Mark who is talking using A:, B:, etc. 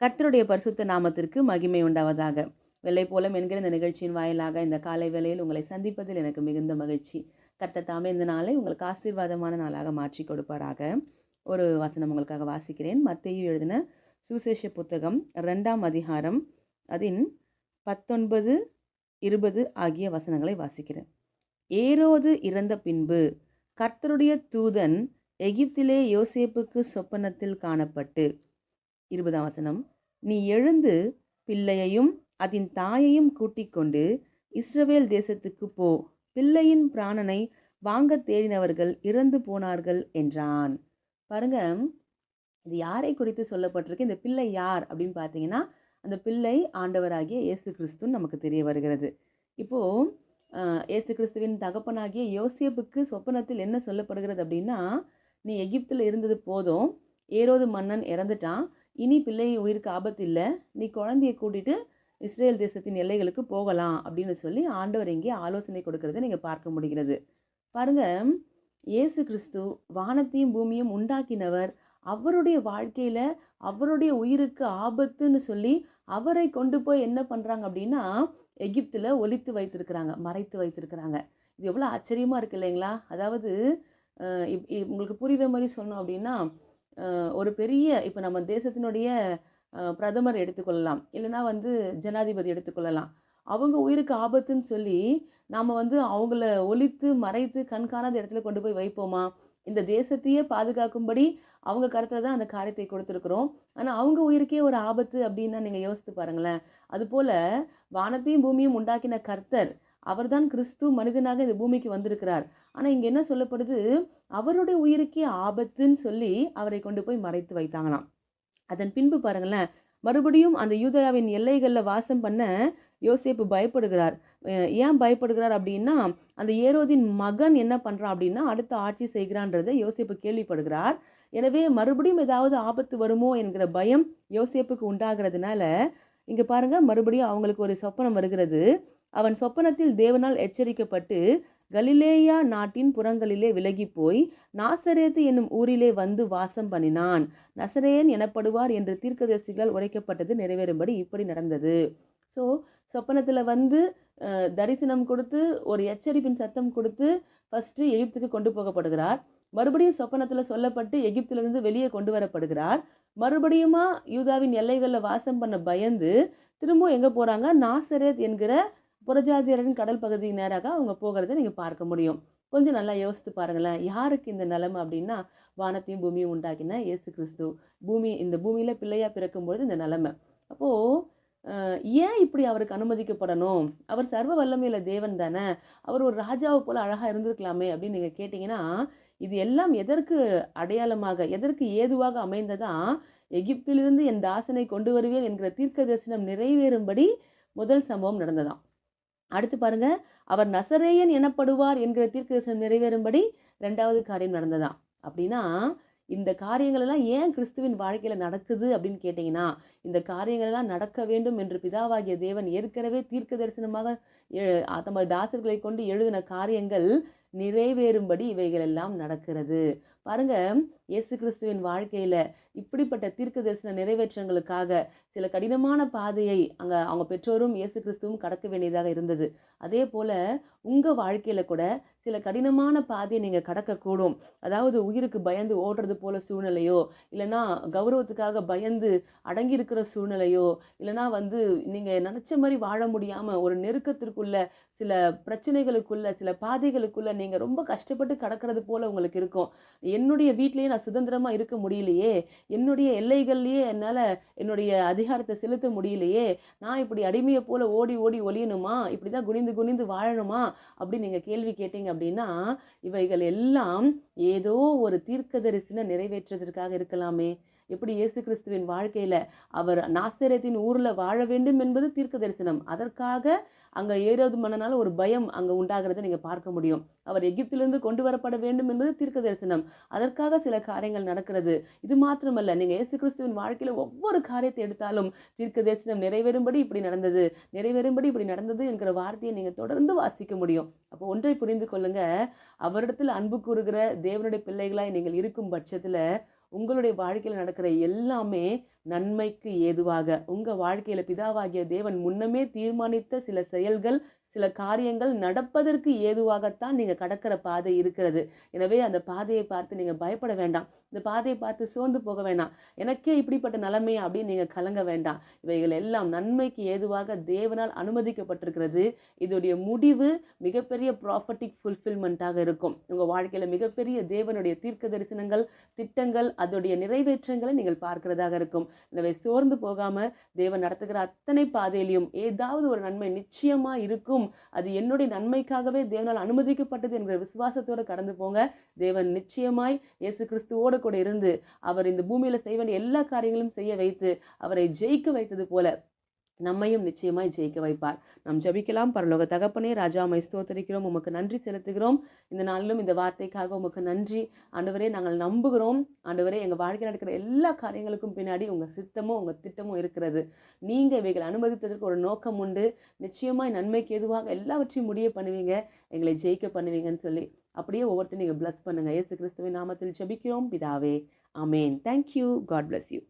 A: கர்த்தருடைய பரிசுத்த நாமத்திற்கு மகிமை உண்டாவதாக. வெள்ளை போலம் என்கிற இந்த நிகழ்ச்சியின் வாயிலாக இந்த காலை வேளையில் உங்களை சந்திப்பதில் எனக்கு மிகுந்த மகிழ்ச்சி. கர்த்த தாமே இந்த நாளை உங்களுக்கு ஆசீர்வாதமான நாளாக மாற்றி கொடுப்பாராக. ஒரு வசனம் உங்களுக்காக வாசிக்கிறேன். மத்தையும் எழுதின சுசேஷ புத்தகம் ரெண்டாம் அதிகாரம் அதன் பத்தொன்பது இருபது ஆகிய வசனங்களை வாசிக்கிறேன். ஏரோது இறந்த பின்பு கர்த்தருடைய தூதன் எகிப்திலே யோசேப்புக்கு சொப்பனத்தில் காணப்பட்டு இருபதாம் வசனம். நீ எழுந்து பிள்ளையையும் அதன் தாயையும் கூட்டிக் கொண்டு இஸ்ரவேல் தேசத்துக்கு போ. பிள்ளையின் பிராணனை வாங்க தேடினவர்கள் இறந்து போனார்கள் என்றான். பாருங்க இது யாரை குறித்து சொல்லப்பட்டிருக்கு? இந்த பிள்ளை யார் அப்படின்னு பார்த்தீங்கன்னா அந்த பிள்ளை ஆண்டவராகிய இயேசு கிறிஸ்துன்னு நமக்கு தெரிய வருகிறது. இப்போது இயேசு கிறிஸ்துவின் தகப்பனாகிய யோசியப்புக்கு சொப்பனத்தில் என்ன சொல்லப்படுகிறது அப்படின்னா நீ எகிப்தில் இருந்தது போதும் ஏரோது மன்னன் இறந்துட்டான் இனி பிள்ளை உயிருக்கு ஆபத்து இல்லை. நீ குழந்தைய கூட்டிட்டு இஸ்ரேல் தேசத்தின் எல்லைகளுக்கு போகலாம் அப்படின்னு சொல்லி ஆண்டவர் இங்கே ஆலோசனை கொடுக்கறத நீங்கள் பார்க்க முடிகிறது. பாருங்க இயேசு கிறிஸ்து வானத்தையும் பூமியும் உண்டாக்கினவர். அவருடைய வாழ்க்கையில் அவருடைய உயிருக்கு ஆபத்துன்னு சொல்லி அவரை கொண்டு போய் என்ன பண்ணுறாங்க அப்படின்னா எகிப்தில் ஒழித்து வைத்திருக்கிறாங்க மறைத்து வைத்திருக்கிறாங்க. இது எவ்வளோ ஆச்சரியமாக இருக்குது இல்லைங்களா? அதாவது உங்களுக்கு புரிகிற மாதிரி சொன்னோம் அப்படின்னா ஒரு பெரிய இப்போ நம்ம தேசத்தினுடைய பிரதமர் எடுத்துக்கொள்ளலாம். இல்லைனா வந்து ஜனாதிபதி எடுத்துக்கொள்ளலாம். அவங்க உயிருக்கு ஆபத்துன்னு சொல்லி நாம் வந்து அவங்கள ஒழித்து மறைத்து கண்காணாத இடத்துல கொண்டு போய் வைப்போமா? இந்த தேசத்தையே பாதுகாக்கும்படி அவங்க கருத்தில் தான் அந்த காரியத்தை கொடுத்துருக்குறோம். ஆனால் அவங்க உயிருக்கே ஒரு ஆபத்து அப்படின்னா நீங்கள் யோசித்து பாருங்களேன். அதுபோல் வானத்தையும் பூமியும் உண்டாக்கின கர்த்தர் அவர்தான் கிறிஸ்து மனிதனாக இந்த பூமிக்கு வந்திருக்கிறார். ஆனால் இங்கே என்ன சொல்லப்படுது? அவருடைய உயிருக்கே ஆபத்துன்னு சொல்லி அவரை கொண்டு போய் மறைத்து வைத்தாங்களாம். அதன் பின்பு பாருங்களேன் மறுபடியும் அந்த யூதயாவின் எல்லைகளில் வாசம் பண்ண யோசேப்பு பயப்படுகிறார். ஏன் பயப்படுகிறார் அப்படின்னா அந்த ஏரோதின் மகன் என்ன பண்ணுறான் அப்படின்னா அடுத்த ஆட்சி செய்கிறான்றதை யோசேப்பு கேள்விப்படுகிறார். எனவே மறுபடியும் ஏதாவது ஆபத்து வருமோ என்கிற பயம் யோசேப்புக்கு உண்டாகிறதுனால இங்கே பாருங்கள் மறுபடியும் அவங்களுக்கு ஒரு சொப்பனம் வருகிறது. அவன் சொப்பனத்தில் தேவனால் எச்சரிக்கப்பட்டு கலிலேயா நாட்டின் புறங்களிலே விலகி போய் நாசரேத்து என்னும் ஊரிலே வந்து வாசம் பண்ணினான். நசரேன் எனப்படுவார் என்று தீர்க்கதரிசிகளால் உரைக்கப்பட்டது நிறைவேறும்படி இப்படி நடந்தது. ஸோ சொப்பனத்தில் வந்து தரிசனம் கொடுத்து ஒரு எச்சரிப்பின் சத்தம் கொடுத்து ஃபஸ்ட்டு எகிப்துக்கு கொண்டு போகப்படுகிறார். மறுபடியும் சொப்பனத்தில் சொல்லப்பட்டு எகிப்திலிருந்து வெளியே கொண்டு வரப்படுகிறார். மறுபடியுமா யூதாவின் எல்லைகளில் வாசம் பண்ண பயந்து திரும்பவும் எங்கே போகிறாங்க நாசரேத் என்கிற புறஜாதியரின் கடல் பகுதிக்கு நேராக அவங்க போகிறத நீங்கள் பார்க்க முடியும். கொஞ்சம் நல்லா யோசித்து பாருங்களேன். யாருக்கு இந்த நிலைமை அப்படின்னா வானத்தையும் பூமியும் உண்டாக்கின இயேசு கிறிஸ்து. பூமி இந்த பூமியில் பிள்ளையாக பிறக்கும்பொழுது இந்த நிலைமை. அப்போது ஏன் இப்படி அவருக்கு அனுமதிக்கப்படணும்? அவர் சர்வ வல்லமையில தேவன் தானே. அவர் ஒரு ராஜாவை போல் அழகாக இருந்திருக்கலாமே அப்படின்னு நீங்கள் கேட்டிங்கன்னா இது எல்லாம் எதற்கு அடையாளமாக எதற்கு ஏதுவாக அமைந்ததான் எகிப்திலிருந்து என் தாசனை கொண்டு வருவேன் என்கிற தீர்க்க தரிசனம் நிறைவேறும்படி முதல் சம்பவம் நடந்ததாம். அடுத்து பாருங்க அவர் நசரேயன் எனப்படுவார் என்கிற தீர்க்க தரிசனம் நிறைவேறும்படி ரெண்டாவது காரியம் நடந்ததாம். அப்படின்னா இந்த காரியங்கள் எல்லாம் ஏன் கிறிஸ்துவின் வாழ்க்கையில் நடக்குது அப்படின்னு கேட்டிங்கன்னா இந்த காரியங்கள் எல்லாம் நடக்க வேண்டும் என்று பிதாவாகிய தேவன் ஏற்கனவே தீர்க்க தரிசனமாக தமது தாசர்களை கொண்டு எழுதின காரியங்கள் நிறைவேறும்படி இவைகள் எல்லாம் நடக்கிறது. பாருங்க இயேசு கிறிஸ்துவின் வாழ்க்கையில் இப்படிப்பட்ட தீர்க்க தரிசன நிறைவேற்றங்களுக்காக சில கடினமான பாதையை அங்கே அவங்க பெற்றோரும் இயேசு கிறிஸ்துவும் கடக்க வேண்டியதாக இருந்தது. அதே போல் உங்கள் வாழ்க்கையில் கூட சில கடினமான பாதையை நீங்கள் கடக்கக்கூடும். அதாவது உயிருக்கு பயந்து ஓடுறது போல சூழ்நிலையோ இல்லைனா கௌரவத்துக்காக பயந்து அடங்கியிருக்கிற சூழ்நிலையோ இல்லைனா வந்து நீங்கள் நினச்ச மாதிரி வாழ முடியாமல் ஒரு நெருக்கத்திற்குள்ள சில பிரச்சனைகளுக்குள்ள சில பாதைகளுக்குள்ள நீங்கள் ரொம்ப கஷ்டப்பட்டு கடக்கிறது போல் உங்களுக்கு இருக்கும். என்னுடைய வீட்லேயே நான் சுதந்திரமாக இருக்க முடியலையே. என்னுடைய எல்லைகள்லேயே என்னால் என்னுடைய அதிகாரத்தை செலுத்த முடியலையே. நான் இப்படி அடிமையை போல் ஓடி ஓடி ஒளியணுமா? இப்படி தான் குனிந்து குனிந்து வாழணுமா? அப்படின்னு நீங்கள் கேள்வி கேட்டீங்க அப்படின்னா இவைகள் எல்லாம் ஏதோ ஒரு தீர்க்கதரிசனை நிறைவேற்றுவதற்காக இருக்கலாமே. எப்படி இயேசு கிறிஸ்துவின் வாழ்க்கையில் அவர் நாஸ்தரத்தின் ஊரில் வாழ வேண்டும் என்பது தீர்க்க தரிசனம். அதற்காக அங்கே ஏரோது மன்னனால ஒரு பயம் அங்கே உண்டாகிறத நீங்கள் பார்க்க முடியும். அவர் எகிப்திலிருந்து கொண்டு வரப்பட வேண்டும் என்பது தீர்க்க தரிசனம். அதற்காக சில காரியங்கள் நடக்கிறது. இது மாத்திரமல்ல நீங்கள் இயேசு கிறிஸ்துவின் வாழ்க்கையில் ஒவ்வொரு காரியத்தை எடுத்தாலும் தீர்க்க தரிசனம் நிறைவேறும்படி இப்படி நடந்தது நிறைவேறும்படி இப்படி நடந்தது என்கிற வார்த்தையை நீங்கள் தொடர்ந்து வாசிக்க முடியும். அப்போ ஒன்றை புரிந்து கொள்ளுங்க. அவரிடத்தில் அன்பு கூறுகிற தேவனுடைய பிள்ளைகளாய் நீங்கள் இருக்கும் பட்சத்தில் உங்களுடைய வாழ்க்கையில் நடக்கிற எல்லாமே நன்மைக்கு ஏதுவாக. உங்கள் வாழ்க்கையில் பிதாவாகிய தேவன் முன்னமே தீர்மானித்த சில செயல்கள் சில காரியங்கள் நடப்பதற்கு ஏதுவாகத்தான் நீங்கள் கடக்கிற பாதை இருக்கிறது. எனவே அந்த பாதையை பார்த்து நீங்கள் பயப்பட வேண்டாம். இந்த பாதையை பார்த்து சோர்ந்து போக வேண்டாம். எனக்கே இப்படிப்பட்ட நிலைமை அப்படின்னு நீங்கள் கலங்க வேண்டாம். இவைகள் எல்லாம் நன்மைக்கு ஏதுவாக தேவனால் அனுமதிக்கப்பட்டிருக்கிறது. இதோடைய முடிவு மிகப்பெரிய ப்ராப்பர்ட்டிக் ஃபுல்ஃபில்மெண்ட்டாக இருக்கும். உங்கள் வாழ்க்கையில் மிகப்பெரிய தேவனுடைய தீர்க்க தரிசனங்கள் திட்டங்கள் அதோடைய நிறைவேற்றங்களை நீங்கள் பார்க்கிறதாக இருக்கும். எனவே சோர்ந்து போகாமல் தேவன் நடத்துகிற அத்தனை பாதையிலையும் ஏதாவது ஒரு நன்மை நிச்சயமா இருக்கும். அது என்னுடைய நன்மைக்காகவே தேவனால் அனுமதிக்கப்பட்டது என்கிற விசுவாசத்தோடு கடந்து போங்க. தேவன் நிச்சயமாய் இயேசு கிறிஸ்துவோடு கூட இருந்து அவர் இந்த பூமியில செய்ய வேண்டிய எல்லா காரியங்களும் செய்ய வைத்து அவரை ஜெயிக்க வைத்தது போல நம்மையும் நிச்சயமாய் ஜெயிக்க வைப்பார். நாம் ஜபிக்கலாம். பரலோக தகப்பனே ராஜா மை ஸ்தோத்தரிக்கிறோம். உமக்கு நன்றி செலுத்துகிறோம். இந்த நாளிலும் இந்த வார்த்தைக்காக உமக்கு நன்றி. ஆண்டவரே நாங்கள் நம்புகிறோம். ஆண்டவரே எங்கள் வாழ்க்கையில் நடக்கிற எல்லா காரியங்களுக்கும் பின்னாடி உங்கள் சித்தமும் உங்கள் திட்டமும் இருக்கிறது. நீங்கள் இவைகள் அனுமதித்ததற்கு ஒரு நோக்கம் உண்டு. நிச்சயமாய் நன்மைக்கு எதுவாக எல்லாவற்றையும் முடிய பண்ணுவீங்க. எங்களை ஜெயிக்க பண்ணுவீங்கன்னு சொல்லி அப்படியே ஒவ்வொருத்தரும் நீங்கள் ப்ளஸ் பண்ணுங்கள் இயேசு கிறிஸ்துவின் நாமத்தில் ஜபிக்கிறோம். பிதாவே அமேன் thank you God bless you